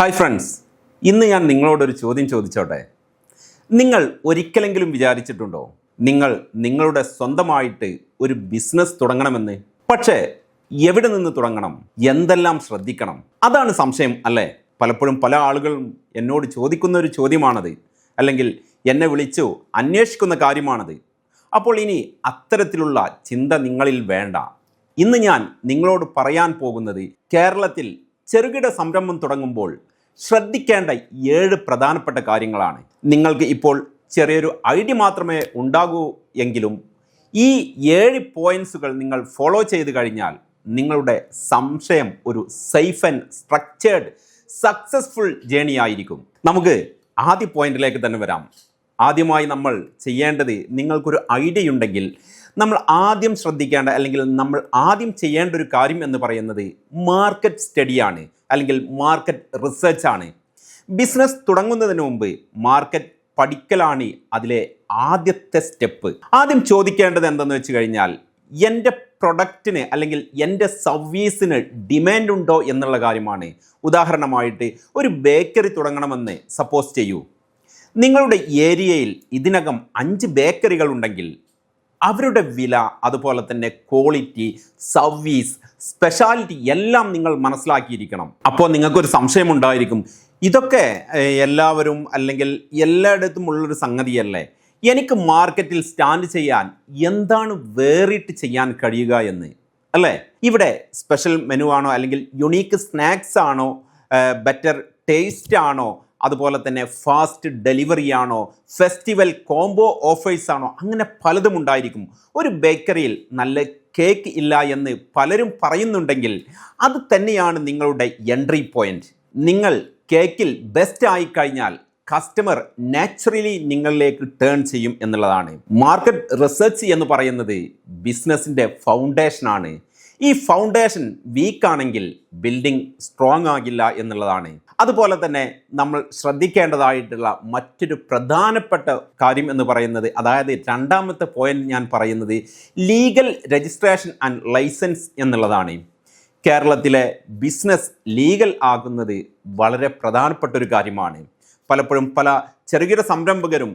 Hi friends ഇന്ന് ഞാൻ നിങ്ങളോടൊരു ചോദ്യം ചോദിച്ചോട്ടെ? നിങ്ങൾ ഒരിക്കലെങ്കിലും വിചാരിച്ചിട്ടുണ്ടോ? നിങ്ങൾ നിങ്ങളുടെ സ്വന്തമായിട്ട് ഒരു ബിസിനസ് തുടങ്ങണമെന്ന്? പക്ഷേ എവിടെ നിന്ന് തുടങ്ങണം? എന്തെല്ലാം ശ്രദ്ധിക്കണം? അതാണ് സംശയം അല്ലേ? പലപ്പോഴും പല ആളുകളും എന്നോട് ചോദിക്കുന്ന ഒരു ചോദ്യമാണത്. അല്ലെങ്കിൽ എന്നെ വിളിച്ചു അന്വേഷിക്കുന്ന കാര്യമാണത്. അപ്പോൾ ഇനി അത്തരത്തിലുള്ള ചിന്ത നിങ്ങളിൽ വേണ്ട. ഇന്ന് ഞാൻ നിങ്ങളോട് പറയാൻ പോകുന്നത് കേരളത്തിൽ ചെറുകിട സംരംഭം തുടങ്ങുമ്പോൾ ശ്രദ്ധിക്കേണ്ട ഏഴ് പ്രധാനപ്പെട്ട കാര്യങ്ങളാണ്. നിങ്ങൾക്ക് ഇപ്പോൾ ചെറിയൊരു ഐഡിയ മാത്രമേ ഉണ്ടാകൂ എങ്കിലും ഈ ഏഴ് പോയിന്റ്സുകൾ നിങ്ങൾ ഫോളോ ചെയ്ത് കഴിഞ്ഞാൽ നിങ്ങളുടെ സംശയം ഒരു safe and structured successful journey ആയിരിക്കും. നമുക്ക് ആദ്യ പോയിന്റിലേക്ക് തന്നെ വരാം. ആദ്യമായി നമ്മൾ ചെയ്യേണ്ടത് നിങ്ങൾക്കൊരു ഐഡിയ ഉണ്ടെങ്കിൽ നമ്മൾ ആദ്യം ശ്രദ്ധിക്കേണ്ട അല്ലെങ്കിൽ നമ്മൾ ആദ്യം ചെയ്യേണ്ട ഒരു കാര്യം എന്ന് പറയുന്നത് മാർക്കറ്റ് സ്റ്റഡിയാണ്. അല്ലെങ്കിൽ മാർക്കറ്റ് റിസർച്ച് ആണ്. ബിസിനസ് തുടങ്ങുന്നതിന് മുമ്പ് മാർക്കറ്റ് പഠിക്കലാണ് അതിലെ ആദ്യത്തെ സ്റ്റെപ്പ് ആദ്യം ചോദിക്കേണ്ടത് എന്തെന്ന് വെച്ച് കഴിഞ്ഞാൽ എന്റെ പ്രൊഡക്റ്റിന് അല്ലെങ്കിൽ എന്റെ സർവീസിന് ഡിമാൻഡ് ഉണ്ടോ എന്നുള്ള കാര്യമാണ്. ഉദാഹരണമായിട്ട് ഒരു ബേക്കറി തുടങ്ങണമെന്ന് സപ്പോസ് ചെയ്യൂ. നിങ്ങളുടെ ഏരിയയിൽ ഇതിനകം അഞ്ച് ബേക്കറികൾ ഉണ്ടെങ്കിൽ അവരുടെ വില അതുപോലെ തന്നെ ക്വാളിറ്റി സർവീസ് സ്പെഷ്യാലിറ്റി എല്ലാം നിങ്ങൾ മനസ്സിലാക്കിയിരിക്കണം. അപ്പോൾ നിങ്ങൾക്കൊരു സംശയം ഉണ്ടായിരിക്കും ഇതൊക്കെ എല്ലാവരും അല്ലെങ്കിൽ എല്ലായിടത്തും ഉള്ളൊരു സംഗതിയല്ലേ? എനിക്ക് മാർക്കറ്റിൽ സ്റ്റാൻഡ് ചെയ്യാൻ എന്താണ് വേറിട്ട് ചെയ്യാൻ കഴിയുക എന്ന് അല്ലേ? ഇവിടെ സ്പെഷ്യൽ മെനു ആണോ അല്ലെങ്കിൽ യുണീക്ക് സ്നാക്സ് ആണോ ബെറ്റർ ടേസ്റ്റ് ആണോ അതുപോലെ തന്നെ ഫാസ്റ്റ് ഡെലിവറി ആണോ ഫെസ്റ്റിവൽ കോംബോ ഓഫേഴ്സ് ആണോ അങ്ങനെ പലതും ഉണ്ടായിരിക്കും. ഒരു ബേക്കറിയിൽ നല്ല കേക്ക് ഇല്ല എന്ന് പലരും പറയുന്നുണ്ടെങ്കിൽ അത് തന്നെയാണ് നിങ്ങളുടെ എൻട്രി പോയിന്റ് നിങ്ങൾ കേക്കിൽ ബെസ്റ്റ് ആയി കഴിഞ്ഞാൽ കസ്റ്റമർ നാച്ചുറലി നിങ്ങളിലേക്ക് ടേൺ ചെയ്യും എന്നുള്ളതാണ്. മാർക്കറ്റ് റിസർച്ച് എന്ന് പറയുന്നത് ബിസിനസ്സിന്റെ ഫൗണ്ടേഷനാണ് ഈ ഫൗണ്ടേഷൻ വീക്ക് ആണെങ്കിൽ ബിൽഡിംഗ് സ്ട്രോങ് ആകില്ല എന്നുള്ളതാണ്. അതുപോലെ തന്നെ നമ്മൾ ശ്രദ്ധിക്കേണ്ടതായിട്ടുള്ള മറ്റൊരു പ്രധാനപ്പെട്ട കാര്യം എന്ന് പറയുന്നത് അതായത് രണ്ടാമത്തെ പോയിന്റ് ഞാൻ പറയുന്നത് ലീഗൽ രജിസ്ട്രേഷൻ ആൻഡ് ലൈസൻസ് എന്നുള്ളതാണ്. കേരളത്തിലെ ബിസിനസ് ലീഗൽ ആകുന്നത് വളരെ പ്രധാനപ്പെട്ട ഒരു കാര്യമാണ്. പലപ്പോഴും പല ചെറുകിട സംരംഭകരും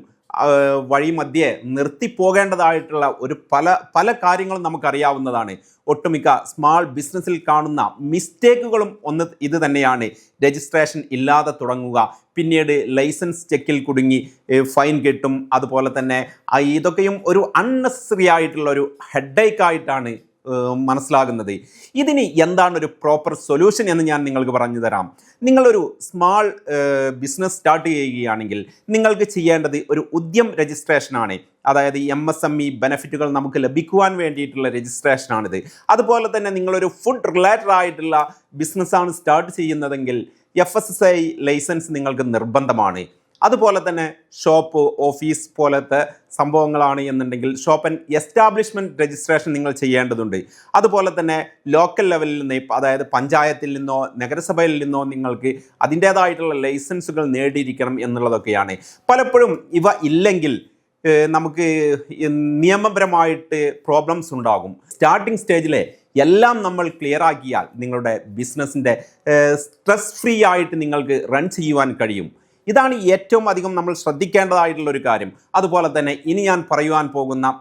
വഴി മധ്യേ നിർത്തിപ്പോകേണ്ടതായിട്ടുള്ള ഒരു പല പല കാര്യങ്ങളും നമുക്കറിയാവുന്നതാണ്. ഒട്ടുമിക്ക സ്മാൾ ബിസിനസ്സിൽ കാണുന്ന മിസ്റ്റേക്കുകളും ഒന്ന് ഇത് തന്നെയാണ്. രജിസ്ട്രേഷൻ ഇല്ലാതെ തുടങ്ങുക. പിന്നീട് ലൈസൻസ് ചെക്കിൽ കുടുങ്ങി ഫൈൻ കിട്ടും. അതുപോലെ തന്നെ ഇതൊക്കെയും ഒരു അൺനെസറി ആയിട്ടുള്ള ഒരു ഹെഡേക്ക് ആയിട്ടാണ് മനസ്സിലാകുന്നത്. ഇതിന് എന്താണ് ഒരു പ്രോപ്പർ സൊല്യൂഷൻ എന്ന് ഞാൻ നിങ്ങൾക്ക് പറഞ്ഞു തരാം. നിങ്ങളൊരു സ്മാൾ ബിസിനസ് സ്റ്റാർട്ട് ചെയ്യുകയാണെങ്കിൽ നിങ്ങൾക്ക് ചെയ്യേണ്ടത് ഒരു ഉദ്യം രജിസ്ട്രേഷനാണ് അതായത് എം എസ് എം ഇ ബെനഫിറ്റുകൾ നമുക്ക് ലഭിക്കുവാൻ വേണ്ടിയിട്ടുള്ള രജിസ്ട്രേഷനാണിത് അതുപോലെ തന്നെ നിങ്ങളൊരു ഫുഡ് റിലേറ്റഡ് ആയിട്ടുള്ള ബിസിനസ്സാണ് സ്റ്റാർട്ട് ചെയ്യുന്നതെങ്കിൽ F S S I licence നിങ്ങൾക്ക് നിർബന്ധമാണ്. അതുപോലെ തന്നെ ഷോപ്പ് ഓഫീസ് പോലത്തെ സംഭവങ്ങളാണ് എന്നുണ്ടെങ്കിൽ ഷോപ്പ് ആൻഡ് എസ്റ്റാബ്ലിഷ്മെന്റ് രജിസ്ട്രേഷൻ നിങ്ങൾ ചെയ്യേണ്ടതുണ്ട്. അതുപോലെ തന്നെ ലോക്കൽ ലെവലിൽ നിന്ന് അതായത് പഞ്ചായത്തിൽ നിന്നോ നഗരസഭയിൽ നിന്നോ നിങ്ങൾക്ക് അതിന്റേതായിട്ടുള്ള ലൈസൻസുകൾ നേടിയിരിക്കണം എന്നുള്ളതൊക്കെയാണ്. പലപ്പോഴും ഇവ ഇല്ലെങ്കിൽ നമുക്ക് നിയമപരമായിട്ട് പ്രോബ്ലംസ് ഉണ്ടാകും. സ്റ്റാർട്ടിംഗ് സ്റ്റേജിലെ എല്ലാം നമ്മൾ ക്ലിയർ ആക്കിയാൽ നിങ്ങളുടെ ബിസിനസ്സിന്റെ സ്ട്രെസ് ഫ്രീ ആയിട്ട് നിങ്ങൾക്ക് റൺ ചെയ്യുവാൻ കഴിയും. ഇതാണ് ഏറ്റവും അധികം നമ്മൾ ശ്രദ്ധിക്കേണ്ടതായിട്ടുള്ള ഒരു കാര്യം. അതുപോലെ തന്നെ ഇനി ഞാൻ പറയുവാൻ പോകുന്ന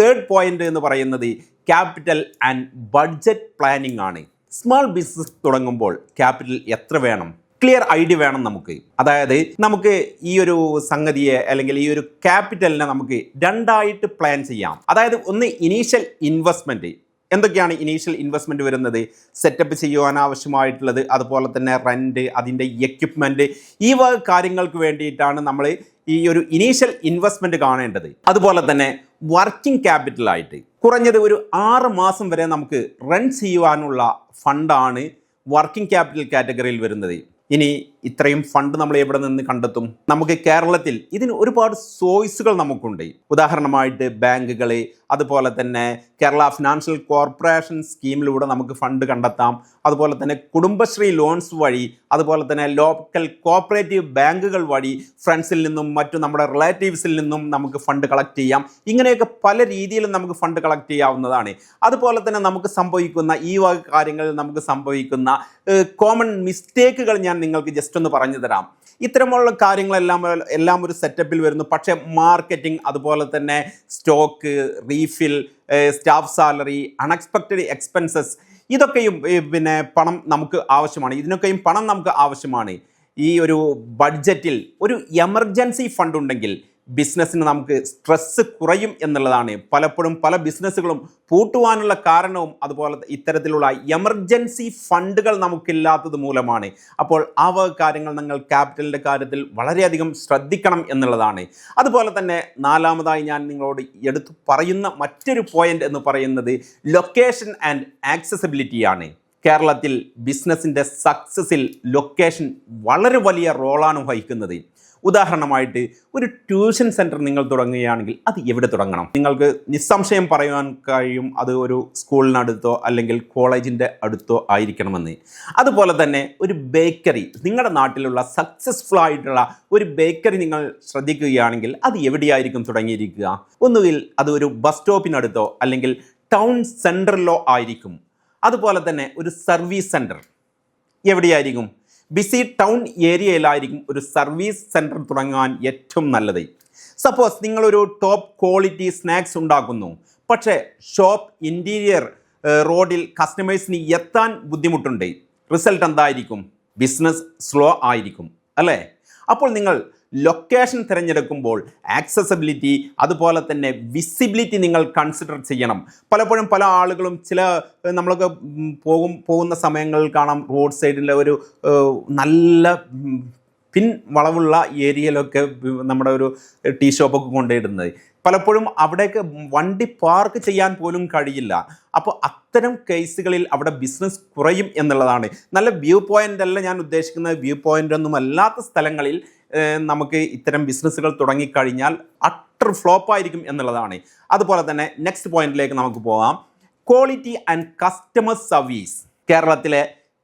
തേർഡ് പോയിന്റ് എന്ന് പറയുന്നത് ക്യാപിറ്റൽ ആൻഡ് ബഡ്ജറ്റ് പ്ലാനിംഗ് ആണ്. സ്മോൾ ബിസിനസ് തുടങ്ങുമ്പോൾ ക്യാപിറ്റൽ എത്ര വേണം? ക്ലിയർ ഐഡിയ വേണം നമുക്ക്. അതായത് നമുക്ക് ഈ ഒരു സംഗതിയെ അല്ലെങ്കിൽ ഈ ഒരു ക്യാപിറ്റലിനെ നമുക്ക് രണ്ടായിട്ട് പ്ലാൻ ചെയ്യാം. അതായത് ഒന്ന് ഇനീഷ്യൽ ഇൻവെസ്റ്റ്മെന്റ് എന്തൊക്കെയാണ് ഇനീഷ്യൽ ഇൻവെസ്റ്റ്മെന്റ് വരുന്നത്? സെറ്റപ്പ് ചെയ്യുവാൻ ആവശ്യമായിട്ടുള്ളത് അതുപോലെ തന്നെ റെന്റ് അതിന്റെ എക്യുപ്മെന്റ് ഈ വക കാര്യങ്ങൾക്ക് വേണ്ടിയിട്ടാണ് നമ്മൾ ഈ ഒരു ഇനീഷ്യൽ ഇൻവെസ്റ്റ്മെന്റ് കാണേണ്ടത്. അതുപോലെ തന്നെ വർക്കിംഗ് ക്യാപിറ്റലായിട്ട് കുറഞ്ഞത് ഒരു ആറ് മാസം വരെ നമുക്ക് റൺ ചെയ്യുവാനുള്ള ഫണ്ടാണ് വർക്കിംഗ് ക്യാപിറ്റൽ കാറ്റഗറിയിൽ വരുന്നത്. ഇനി ഇത്രയും ഫണ്ട് നമ്മൾ എവിടെ നിന്ന് കണ്ടെത്തും? നമുക്ക് കേരളത്തിൽ ഇതിന് ഒരുപാട് സോഴ്സുകൾ നമുക്കുണ്ട്. ഉദാഹരണമായിട്ട് ബാങ്കുകൾ അതുപോലെ തന്നെ കേരള ഫിനാൻഷ്യൽ കോർപ്പറേഷൻ സ്കീമിലൂടെ നമുക്ക് ഫണ്ട് കണ്ടെത്താം. അതുപോലെ തന്നെ കുടുംബശ്രീ ലോൺസ് വഴി അതുപോലെ തന്നെ ലോക്കൽ കോപ്പറേറ്റീവ് ബാങ്കുകൾ വഴി ഫ്രണ്ട്സിൽ നിന്നും മറ്റു നമ്മുടെ റിലേറ്റീവ്സിൽ നിന്നും നമുക്ക് ഫണ്ട് കളക്ട് ചെയ്യാം. ഇങ്ങനെയൊക്കെ പല രീതിയിലും നമുക്ക് ഫണ്ട് കളക്ട് ചെയ്യാവുന്നതാണ്. അതുപോലെ തന്നെ നമുക്ക് സംഭവിക്കുന്ന ഈ വക കാര്യങ്ങളിൽ നമുക്ക് സംഭവിക്കുന്ന കോമൺ മിസ്റ്റേക്കുകൾ ഞാൻ നിങ്ങൾക്ക് ജസ്റ്റ് ഒന്ന് പറഞ്ഞു തരാം. ഇത്തരമുള്ള കാര്യങ്ങളെല്ലാം എല്ലാം ഒരു സെറ്റപ്പിൽ വരുന്നു. പക്ഷേ മാർക്കറ്റിംഗ് അതുപോലെ തന്നെ stock refill staff salary unexpected expenses ഇതൊക്കെയും പിന്നെ പണം നമുക്ക് ആവശ്യമാണ്. ഇതിനൊക്കെയും പണം നമുക്ക് ആവശ്യമാണ്. ഈ ഒരു ബഡ്ജറ്റിൽ ഒരു എമർജൻസി ഫണ്ട് ഉണ്ടെങ്കിൽ ബിസിനസ്സിന് നമുക്ക് സ്ട്രെസ്സ് കുറയും എന്നുള്ളതാണ്. പലപ്പോഴും പല ബിസിനസ്സുകളും പൂട്ടുവാനുള്ള കാരണവും അതുപോലെ ഇത്തരത്തിലുള്ള എമർജൻസി ഫണ്ടുകൾ നമുക്കില്ലാത്തത് മൂലമാണ്. അപ്പോൾ ആ വക കാര്യങ്ങൾ നിങ്ങൾ ക്യാപിറ്റലിന്റെ കാര്യത്തിൽ വളരെയധികം ശ്രദ്ധിക്കണം എന്നുള്ളതാണ്. അതുപോലെ തന്നെ നാലാമതായി ഞാൻ നിങ്ങളോട് എടുത്തു പറയുന്ന മറ്റൊരു പോയിന്റ് എന്ന് പറയുന്നത് ലൊക്കേഷൻ ആൻഡ് ആക്സസിബിലിറ്റിയാണ് കേരളത്തിൽ ബിസിനസ്സിന്റെ സക്സസ്സിൽ ലൊക്കേഷൻ വളരെ വലിയ റോളാണ് വഹിക്കുന്നത്. ഉദാഹരണമായിട്ട് ഒരു ട്യൂഷൻ സെന്റർ നിങ്ങൾ തുടങ്ങുകയാണെങ്കിൽ അത് എവിടെ തുടങ്ങണം? നിങ്ങൾക്ക് നിസ്സംശയം പറയാൻ കഴിയും അത് ഒരു സ്കൂളിനടുത്തോ അല്ലെങ്കിൽ കോളേജിന്റെ അടുത്തോ ആയിരിക്കണമെന്ന്. അതുപോലെ തന്നെ ഒരു ബേക്കറി നിങ്ങളുടെ നാട്ടിലുള്ള സക്സസ്ഫുൾ ആയിട്ടുള്ള ഒരു ബേക്കറി നിങ്ങൾ ശ്രദ്ധിക്കുകയാണെങ്കിൽ അത് എവിടെയായിരിക്കും തുടങ്ങിയിരിക്കുക? ഒന്നുകിൽ അത് ഒരു ബസ് സ്റ്റോപ്പിനടുത്തോ അല്ലെങ്കിൽ ടൗൺ സെന്ററിലോ ആയിരിക്കും. അതുപോലെ തന്നെ ഒരു സർവീസ് സെന്റർ എവിടെയായിരിക്കും? ബിസി ടൗൺ ഏരിയയിലായിരിക്കും ഒരു സർവീസ് സെന്റർ തുടങ്ങാൻ ഏറ്റവും നല്ലത്. സപ്പോസ് നിങ്ങളൊരു ടോപ്പ് ക്വാളിറ്റി സ്നാക്സ് ഉണ്ടാക്കുന്നു. പക്ഷേ ഷോപ്പ് ഇന്റീരിയർ റോഡിൽ കസ്റ്റമേഴ്സിന് എത്താൻ ബുദ്ധിമുട്ടുണ്ട്. റിസൾട്ട് എന്തായിരിക്കും? ബിസിനസ് സ്ലോ ആയിരിക്കും. അല്ലേ? അപ്പോൾ നിങ്ങൾ ലൊക്കേഷൻ തിരഞ്ഞെടുക്കുമ്പോൾ ആക്സസബിലിറ്റി അതുപോലെ തന്നെ വിസിബിലിറ്റി നിങ്ങൾ കൺസിഡർ ചെയ്യണം. പലപ്പോഴും പല ആളുകളും ചില നമ്മളൊക്കെ പോകും പോകുന്ന സമയങ്ങളിൽ കാണാം റോഡ് സൈഡിലെ ഒരു നല്ല പിൻ വളവുള്ള ഏരിയയിലൊക്കെ നമ്മുടെ ഒരു ടീ ഷോപ്പൊക്കെ കൊണ്ടിടുന്നത് പലപ്പോഴും അവിടേക്ക് വണ്ടി പാർക്ക് ചെയ്യാൻ പോലും കഴിയില്ല. അപ്പോൾ അത്തരം കേസുകളിൽ അവിടെ ബിസിനസ് കുറയും എന്നുള്ളതാണ്. നല്ല വ്യൂ പോയിന്റ് അല്ല ഞാൻ ഉദ്ദേശിക്കുന്നത്. വ്യൂ പോയിന്റ് ഒന്നും അല്ലാത്ത സ്ഥലങ്ങളിൽ നമുക്ക് ഇത്തരം ബിസിനസ്സുകൾ തുടങ്ങിക്കഴിഞ്ഞാൽ അട്ടർ ഫ്ലോപ്പ് ആയിരിക്കും എന്നുള്ളതാണ്. അതുപോലെ തന്നെ നെക്സ്റ്റ് പോയിന്റിലേക്ക് നമുക്ക് പോകാം. ക്വാളിറ്റി ആൻഡ് കസ്റ്റമർ സർവീസ് കേരളത്തിലെ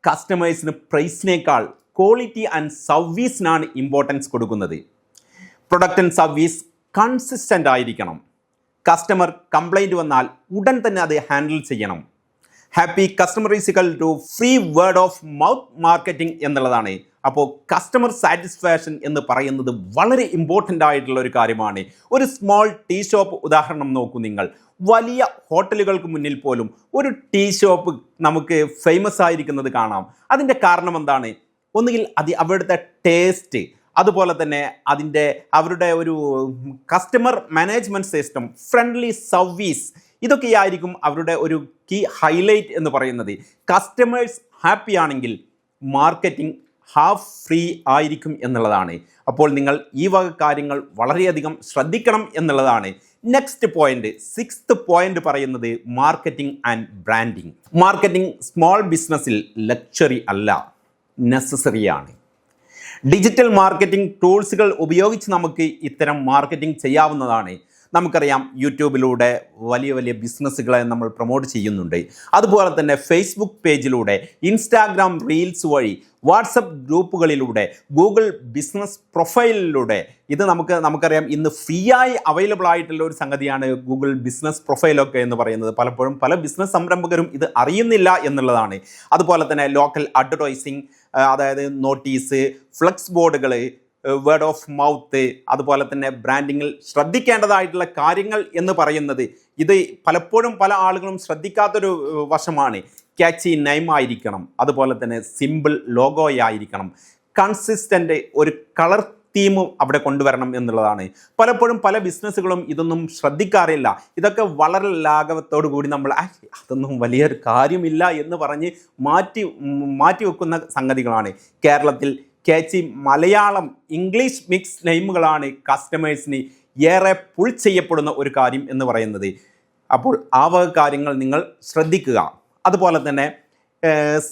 കസ്റ്റമേഴ്സിന് പ്രൈസിനേക്കാൾ ക്വാളിറ്റി ആൻഡ് സർവീസിനാണ് ഇമ്പോർട്ടൻസ് കൊടുക്കുന്നത്. പ്രൊഡക്റ്റ് ആൻഡ് സർവീസ് കൺസിസ്റ്റന്റ് ആയിരിക്കണം. കസ്റ്റമർ കംപ്ലൈന്റ് വന്നാൽ ഉടൻ തന്നെ അത് ഹാൻഡിൽ ചെയ്യണം. Happy customer is equal to free word of mouth marketing എന്നുള്ളതാണ്. അപ്പോൾ കസ്റ്റമർ സാറ്റിസ്ഫാക്ഷൻ എന്ന് പറയുന്നത് വളരെ ഇമ്പോർട്ടന്റ് ആയിട്ടുള്ള ഒരു കാര്യമാണ്. ഒരു സ്മോൾ ടീ ഷോപ്പ് ഉദാഹരണം നോക്കൂ നിങ്ങൾ. വലിയ ഹോട്ടലുകൾക്ക് മുന്നിൽ പോലും ഒരു ടീ ഷോപ്പ് നമുക്ക് ഫേമസ് ആയിരിക്കുന്നത് കാണാം. അതിന്റെ കാരണം എന്താണ്? ഒന്നുകിൽ അത് അവിടുത്തെ ടേസ്റ്റ് അതുപോലെ തന്നെ അതിന്റെ അവരുടെ ഒരു customer management system friendly service ഇതൊക്കെയായിരിക്കും അവരുടെ ഒരു കീ ഹൈലൈറ്റ് എന്ന് പറയുന്നത്. കസ്റ്റമേഴ്സ് ഹാപ്പി ആണെങ്കിൽ മാർക്കറ്റിംഗ് ഹാഫ് ഫ്രീ ആയിരിക്കും എന്നുള്ളതാണ്. അപ്പോൾ നിങ്ങൾ ഈ വക കാര്യങ്ങൾ വളരെയധികം ശ്രദ്ധിക്കണം എന്നുള്ളതാണ്. നെക്സ്റ്റ് പോയിന്റ് സിക്സ്ത് പോയിന്റ് പറയുന്നത് marketing and branding marketing small ബിസിനസ്സിൽ ലക്ഷറി അല്ല നെസസറിയാണ് ഡിജിറ്റൽ മാർക്കറ്റിംഗ് ടൂൾസുകൾ ഉപയോഗിച്ച് നമുക്ക് ഇത്തരം മാർക്കറ്റിംഗ് ചെയ്യാവുന്നതാണ്. നമുക്കറിയാം യൂട്യൂബിലൂടെ വലിയ വലിയ ബിസിനസ്സുകളെ നമ്മൾ പ്രൊമോട്ട് ചെയ്യുന്നുണ്ട്. അതുപോലെ തന്നെ ഫേസ്ബുക്ക് പേജിലൂടെ ഇൻസ്റ്റാഗ്രാം റീൽസ് വഴി വാട്സപ്പ് ഗ്രൂപ്പുകളിലൂടെ ഗൂഗിൾ ബിസിനസ് പ്രൊഫൈലിലൂടെ ഇത് നമുക്ക് നമുക്കറിയാം ഇന്ന് ഫ്രീ ആയി അവൈലബിൾ ആയിട്ടുള്ള ഒരു സംഗതിയാണ് ഗൂഗിൾ ബിസിനസ് പ്രൊഫൈലൊക്കെ എന്ന് പറയുന്നത്. പലപ്പോഴും പല ബിസിനസ് സംരംഭകരും ഇത് അറിയുന്നില്ല എന്നുള്ളതാണ്. അതുപോലെ തന്നെ ലോക്കൽ അഡ്വർടൈസിങ് അതായത് നോട്ടീസ് ഫ്ലക്സ് ബോർഡുകൾ വേർഡ് ഓഫ് മൗത്ത് അതുപോലെ തന്നെ ബ്രാൻഡിങ്ങിൽ ശ്രദ്ധിക്കേണ്ടതായിട്ടുള്ള കാര്യങ്ങൾ എന്ന് പറയുന്നത് ഇത് പലപ്പോഴും പല ആളുകളും ശ്രദ്ധിക്കാത്തൊരു വശമാണ്. ക്യാച്ചി നെയിം ആയിരിക്കണം. അതുപോലെ തന്നെ സിമ്പിൾ ലോഗോ ആയിരിക്കണം. കൺസിസ്റ്റന്റ് ഒരു കളർ തീമും അവിടെ കൊണ്ടുവരണം എന്നുള്ളതാണ്. പലപ്പോഴും പല ബിസിനസ്സുകളും ഇതൊന്നും ശ്രദ്ധിക്കാറില്ല. ഇതൊക്കെ വളരെ ലാഘവത്തോടു കൂടി നമ്മൾ അതൊന്നും വലിയൊരു കാര്യമില്ല എന്ന് പറഞ്ഞ് മാറ്റി മാറ്റി വെക്കുന്ന സംഗതികളാണ്. കേരളത്തിൽ കേച്ചി മലയാളം ഇംഗ്ലീഷ് മിക്സ് നെയിമുകളാണ് കസ്റ്റമേഴ്സിന് ഏറെ പുൾ ചെയ്യപ്പെടുന്ന ഒരു കാര്യം എന്ന് പറയുന്നത്. അപ്പോൾ ആ വക കാര്യങ്ങൾ നിങ്ങൾ ശ്രദ്ധിക്കുക. അതുപോലെ തന്നെ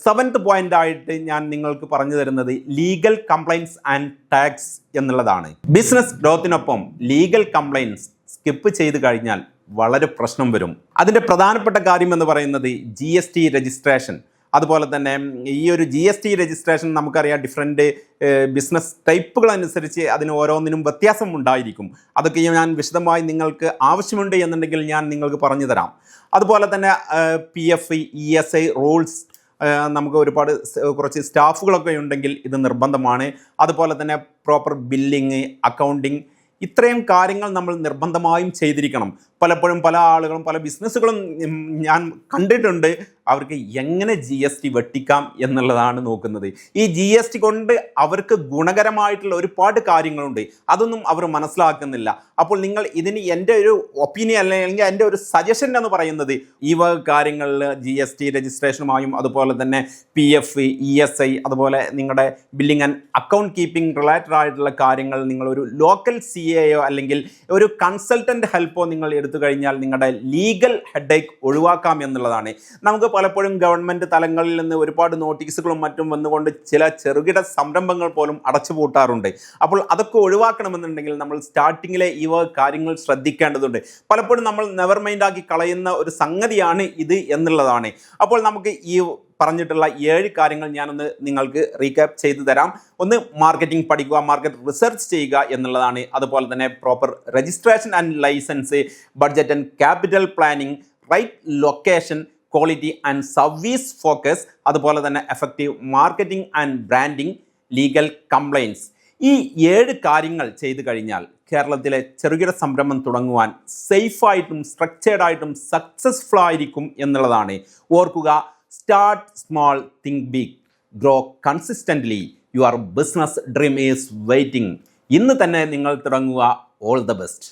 സെവൻത്ത് പോയിന്റ് ആയിട്ട് ഞാൻ നിങ്ങൾക്ക് പറഞ്ഞു തരുന്നത് ലീഗൽ കംപ്ലൈൻസ് ആൻഡ് ടാക്സ് എന്നുള്ളതാണ്. ബിസിനസ് ഗ്രോത്തിനൊപ്പം ലീഗൽ കംപ്ലൈൻസ് സ്കിപ്പ് ചെയ്ത് കഴിഞ്ഞാൽ വളരെ പ്രശ്നം വരും. അതിന്റെ പ്രധാനപ്പെട്ട കാര്യം എന്ന് പറയുന്നത് ജി രജിസ്ട്രേഷൻ അതുപോലെ തന്നെ ഈ ഒരു ജി എസ് ടി രജിസ്ട്രേഷൻ നമുക്കറിയാം ഡിഫറെന്റ് ബിസിനസ് ടൈപ്പുകൾ അനുസരിച്ച് അതിന് ഓരോന്നിനും വ്യത്യാസം ഉണ്ടായിരിക്കും. അതൊക്കെ ഞാൻ വിശദമായി നിങ്ങൾക്ക് ആവശ്യമുണ്ട് എന്നുണ്ടെങ്കിൽ ഞാൻ നിങ്ങൾക്ക് പറഞ്ഞു തരാം. അതുപോലെ തന്നെ P F E S I rules നമുക്ക് ഒരുപാട് കുറച്ച് സ്റ്റാഫുകളൊക്കെ ഉണ്ടെങ്കിൽ ഇത് നിർബന്ധമാണ്. അതുപോലെ തന്നെ പ്രോപ്പർ ബില്ലിങ് അക്കൗണ്ടിങ് ഇത്രയും കാര്യങ്ങൾ നമ്മൾ നിർബന്ധമായും ചെയ്തിരിക്കണം. പലപ്പോഴും പല ആളുകളും പല ബിസിനസ്സുകളും ഞാൻ കണ്ടിട്ടുണ്ട്. അവർക്ക് എങ്ങനെ ജി എസ് ടി വെട്ടിക്കാം എന്നുള്ളതാണ് നോക്കുന്നത്. ഈ ജി എസ് ടി കൊണ്ട് അവർക്ക് ഗുണകരമായിട്ടുള്ള ഒരുപാട് കാര്യങ്ങളുണ്ട്. അതൊന്നും അവർ മനസ്സിലാക്കുന്നില്ല. അപ്പോൾ നിങ്ങൾ ഇതിന് എന്റെ ഒരു ഒപ്പീനിയൻ അല്ലെങ്കിൽ എന്റെ ഒരു സജഷൻ എന്ന് പറയുന്നത് ഈ വക കാര്യങ്ങളിൽ ജി എസ് ടി രജിസ്ട്രേഷനുമായും അതുപോലെ തന്നെ P F E S I അതുപോലെ നിങ്ങളുടെ billing and account keeping related ആയിട്ടുള്ള കാര്യങ്ങൾ നിങ്ങൾ ഒരു ലോക്കൽ സി എയോ അല്ലെങ്കിൽ ഒരു കൺസൾട്ടന്റ് ഹെൽപ്പോ നിങ്ങൾ എടുത്തു കഴിഞ്ഞാൽ നിങ്ങളുടെ ലീഗൽ ഹെഡേക്ക് ഒഴിവാക്കാം എന്നുള്ളതാണ്. നമുക്ക് പലപ്പോഴും ഗവൺമെന്റ് തലങ്ങളിൽ നിന്ന് ഒരുപാട് നോട്ടീസുകളും മറ്റും വന്നുകൊണ്ട് ചില ചെറുകിട സംരംഭങ്ങൾ പോലും അടച്ചുപൂട്ടാറുണ്ട് അപ്പോൾ അതൊക്കെ ഒഴിവാക്കണമെന്നുണ്ടെങ്കിൽ നമ്മൾ സ്റ്റാർട്ടിങ്ങിലെ ഈ കാര്യങ്ങൾ ശ്രദ്ധിക്കേണ്ടതുണ്ട്. പലപ്പോഴും നമ്മൾ നെവർ മൈൻഡ് ആക്കി കളയുന്ന ഒരു സംഗതിയാണ് ഇത് എന്നുള്ളതാണ്. അപ്പോൾ നമുക്ക് ഈ പറഞ്ഞിട്ടുള്ള ഏഴ് കാര്യങ്ങൾ ഞാനൊന്ന് നിങ്ങൾക്ക് റീക്യാപ്പ് ചെയ്തു തരാം. ഒന്ന് മാർക്കറ്റിംഗ് പഠിക്കുക മാർക്കറ്റ് റിസർച്ച് ചെയ്യുക എന്നുള്ളതാണ്. അതുപോലെ തന്നെ proper registration and licence budget and capital planning right location quality and service focus അതുപോലെ തന്നെ effective marketing and branding legal compliance ഈ ഏഴ് കാര്യങ്ങൾ ചെയ്തു കഴിഞ്ഞാൽ കേരളത്തിലെ ചെറുകിട സംരംഭം തുടങ്ങുവാൻ സേഫായിട്ടും സ്ട്രക്ചേർഡ് ആയിട്ടും സക്സസ്ഫുൾ ആയിരിക്കും എന്നുള്ളതാണ്. ഓർക്കുക start small think big grow consistently your business dream is waiting ഇന്ന് തന്നെ നിങ്ങൾ തുടങ്ങുക ഓൾ ദ ബെസ്റ്റ്